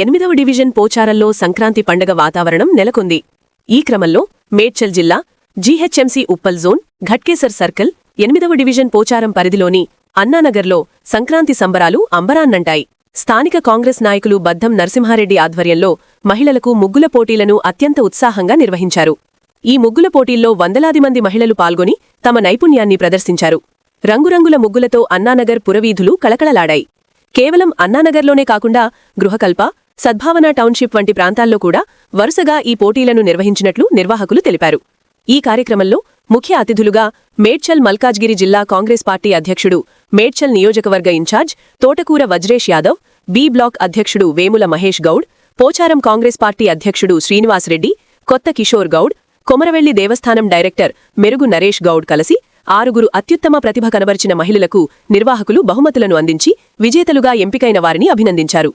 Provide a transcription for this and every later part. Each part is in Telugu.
ఎనిమిదవ డివిజన్ పోచారంలో సంక్రాంతి పండగ వాతావరణం నెలకొంది. ఈ క్రమంలో మేడ్చల్ జిల్లా GHMC Uppal zone Ghatkesar circle ఎనిమిదవ డివిజన్ పోచారం పరిధిలోని అన్నానగర్లో సంక్రాంతి సంబరాలు అంబరాన్నంటాయి. స్థానిక కాంగ్రెస్ నాయకులు బద్దం నరసింహారెడ్డి ఆధ్వర్యంలో మహిళలకు ముగ్గుల పోటీలను అత్యంత ఉత్సాహంగా నిర్వహించారు. ఈ ముగ్గుల పోటీల్లో వందలాది మంది మహిళలు పాల్గొని తమ నైపుణ్యాన్ని ప్రదర్శించారు. రంగురంగుల ముగ్గులతో అన్నానగర్ పురవీధులు కళకళలాడాయి. కేవలం అన్నానగర్లోనే కాకుండా గృహకల్ప సద్భావన టౌన్షిప్ వంటి ప్రాంతాల్లో కూడా వరుసగా ఈ పోటీలను నిర్వహించినట్లు నిర్వాహకులు తెలిపారు. ఈ కార్యక్రమంలో ముఖ్య అతిథులుగా మేడ్చల్ మల్కాజ్గిరి జిల్లా కాంగ్రెస్ పార్టీ అధ్యక్షుడు మేడ్చల్ నియోజకవర్గ ఇన్ఛార్జ్ తోటకూర వజ్రేష్ యాదవ్ బి బ్లాక్ అధ్యక్షుడు వేముల మహేష్ గౌడ్ పోచారం కాంగ్రెస్ పార్టీ అధ్యక్షుడు శ్రీనివాసరెడ్డి కొత్త కిషోర్ గౌడ్ కొమరవెల్లి దేవస్థానం డైరెక్టర్ మెరుగు నరేష్ గౌడ్ కలిసి ఆరుగురు అత్యుత్తమ ప్రతిభ కనబరిచిన మహిళలకు నిర్వాహకులు బహుమతులను అందించి విజేతలుగా ఎంపికైన వారిని అభినందించారు.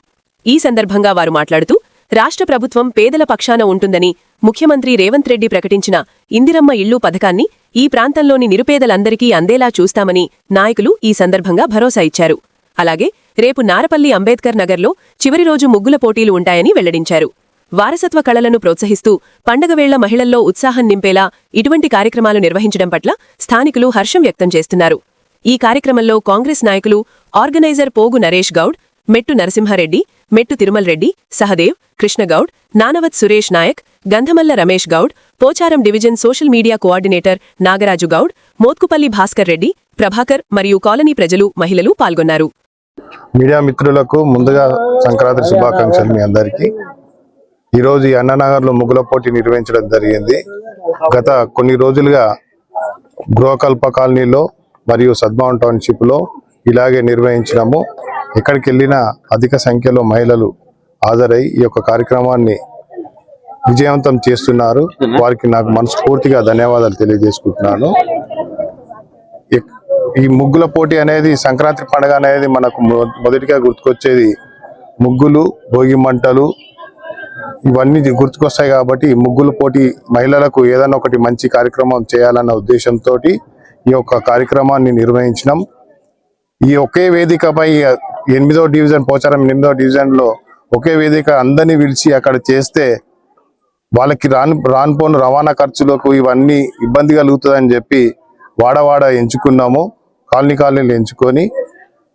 ఈ సందర్భంగా వారు మాట్లాడుతూ రాష్ట్ర ప్రభుత్వం పేదల పక్షాన ఉంటుందని ముఖ్యమంత్రి రేవంత్ రెడ్డి ప్రకటించిన ఇందిరమ్మ ఇళ్ళు పథకాన్ని ఈ ప్రాంతంలోని నిరుపేదలందరికీ అందేలా చూస్తామని నాయకులు ఈ సందర్భంగా భరోసా ఇచ్చారు. అలాగే రేపు నారపల్లి అంబేద్కర్ నగర్లో చివరి రోజు ముగ్గుల పోటీలు ఉంటాయని వెల్లడించారు. వారసత్వ కళలను ప్రోత్సహిస్తూ పండగవేళ్ళ మహిళల్లో ఉత్సాహం నింపేలా ఇటువంటి కార్యక్రమాలు నిర్వహించడం పట్ల స్థానికులు హర్షం వ్యక్తం చేస్తున్నారు. ఈ కార్యక్రమంలో కాంగ్రెస్ నాయకులు ఆర్గనైజర్ పోగు Naresh Goud Mettu Narasimhareddy Mettu Tirumal Reddy Sahadev Krishnagoud Nanavath Suresh Nayak Gandhamalla Ramesh Goud Pocharam division social media coordinator Nagaraju Goud Motkupalli Bhaskar Reddy Prabhakar మరియు కాలనీ ప్రజలు మహిళలు పాల్గొన్నారు. మీడియా మిత్రులకు ముందుగా సంక్రాంతి శుభాకాంక్షలు మీ అందరికీ. ఈరోజు ఈ అన్ననగర్లో ముగ్గుల పోటీ నిర్వహించడం జరిగింది. గత కొన్ని రోజులుగా గృహకల్ప కాలనీలో మరియు సద్మాన్ టౌన్షిప్లో ఇలాగే నిర్వహించినాము. ఎక్కడికి వెళ్ళినా అధిక సంఖ్యలో మహిళలు హాజరై ఈ యొక్క కార్యక్రమాన్ని విజయవంతం చేస్తున్నారు. వారికి నాకు మనస్ఫూర్తిగా ధన్యవాదాలు తెలియజేసుకుంటున్నాను. ఈ- ఈ ముగ్గుల పోటీ అనేది సంక్రాంతి పండుగ అనేది మనకు మొ- మొదటిగా గుర్తుకొచ్చేది ముగ్గులు భోగి మంటలు ఇవన్నీ గుర్తుకొస్తాయి కాబట్టి ముగ్గుల పోటీ మహిళలకు ఏదైనా ఒకటి మంచి కార్యక్రమం చేయాలన్న ఉద్దేశంతో ఈ యొక్క కార్యక్రమాన్ని నిర్వహించినాం. ఈ ఒకే వేదికపై ఎనిమిదో డివిజన్ పోచారం ఎనిమిదో డివిజన్లో ఒకే వేదిక అందరినీ పిలిచి అక్కడ చేస్తే వాళ్ళకి రాను రానుపోను రవాణా ఖర్చులకు ఇవన్నీ ఇబ్బంది కలుగుతుందని చెప్పి వాడవాడ ఎంచుకున్నాము. కాలనీ కాలనీలు ఎంచుకొని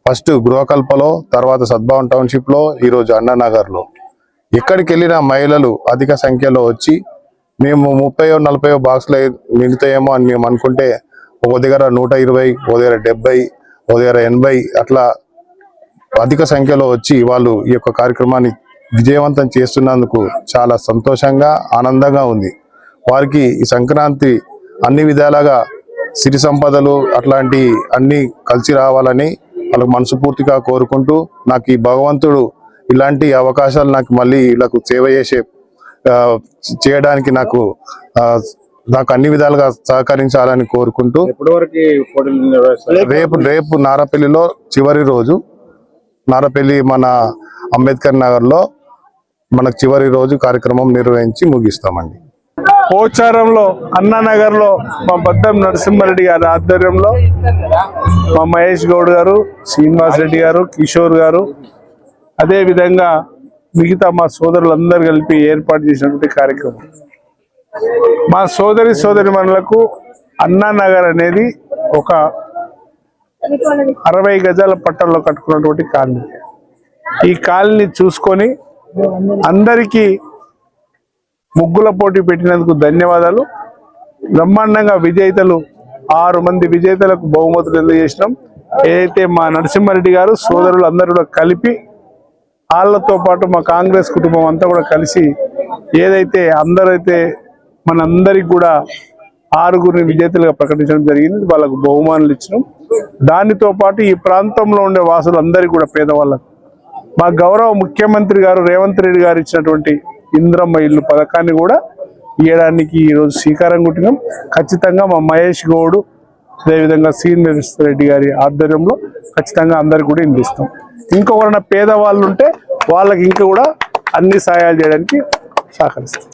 ఫస్ట్ గృహకల్పలో తర్వాత సద్భావన్ టౌన్షిప్లో ఈరోజు అన్నానగర్లో. ఎక్కడికి వెళ్ళిన మహిళలు అధిక సంఖ్యలో వచ్చి మేము ముప్పయో నలభయో బాక్స్లు నిండుతాయేమో అని మేము అనుకుంటే ఒక దగ్గర నూట ఇరవై ఒక దగ్గర డెబ్బై ఒక దగ్గర ఎనభై అట్లా అధిక సంఖ్యలో వచ్చి వాళ్ళు ఈ యొక్క కార్యక్రమాన్ని విజయవంతం చేస్తున్నందుకు చాలా సంతోషంగా ఆనందంగా ఉంది. వారికి ఈ సంక్రాంతి అన్ని విధాలుగా సిరి సంపదలు అట్లాంటి అన్ని కలిసి రావాలని వాళ్ళకు మనస్ఫూర్తిగా కోరుకుంటూ నాకు ఈ భగవంతుడు ఇలాంటి అవకాశాలు నాకు మళ్ళీ వీళ్ళకు సేవ చేసే చేయడానికి నాకు నాకు అన్ని విధాలుగా సహకరించాలని కోరుకుంటూ రేపు రేపు నారపల్లిలో చివరి రోజు నారపల్లి మన అంబేద్కర్ నగర్లో మన మనకు చివరి రోజు కార్యక్రమం నిర్వహించి ముగిస్తామండి. పోచారంలో అన్నానగర్లో మా బద్దం నరసింహారెడ్డి గారి ఆధ్వర్యంలో మా మహేష్ గౌడ్ గారు శ్రీనివాస్ రెడ్డి గారు కిషోర్ గారు అదేవిధంగా మిగతా మా సోదరులందరూ కలిపి ఏర్పాటు చేసినటువంటి కార్యక్రమం. మా సోదరి సోదరి మనులకు అన్నానగర్ అనేది ఒక అరవై గజాల పట్టణంలో కట్టుకున్నటువంటి కాలనీ. ఈ కాలనీ చూసుకొని అందరికీ ముగ్గుల పోటీ పెట్టినందుకు ధన్యవాదాలు. బ్రహ్మాండంగా విజేతలు ఆరు మంది విజేతలకు బహుమతులు అందజేసినాం. ఏదైతే మా నరసింహారెడ్డి గారు సోదరులు అందరూ కూడా కలిపి వాళ్ళతో పాటు మా కాంగ్రెస్ కుటుంబం అంతా కూడా కలిసి ఏదైతే అందరైతే మనందరికి కూడా ఆరుగురిని విజేతలుగా ప్రకటించడం జరిగింది. వాళ్ళకు బహుమానులు ఇచ్చినాం. దానితో పాటు ఈ ప్రాంతంలో ఉండే వాసులందరికీ కూడా పేదవాళ్ళకు. మా గౌరవ ముఖ్యమంత్రి గారు రేవంత్ రెడ్డి గారు ఇచ్చినటువంటి ఇంద్రమ్మ ఇల్లు పథకాన్ని కూడా ఇవ్వడానికి ఈరోజు శ్రీకారం కుట్టినాం ఖచ్చితంగా మా మహేష్ గౌడ్ అదేవిధంగా సీనియర్ రెడ్డి గారి ఆధ్వర్యంలో ఖచ్చితంగా అందరికి కూడా ఇందిస్తాం. ఇంకొకరైనా పేదవాళ్ళు ఉంటే వాళ్ళకి ఇంకా కూడా అన్ని సహాయాలు చేయడానికి సహకరిస్తాం.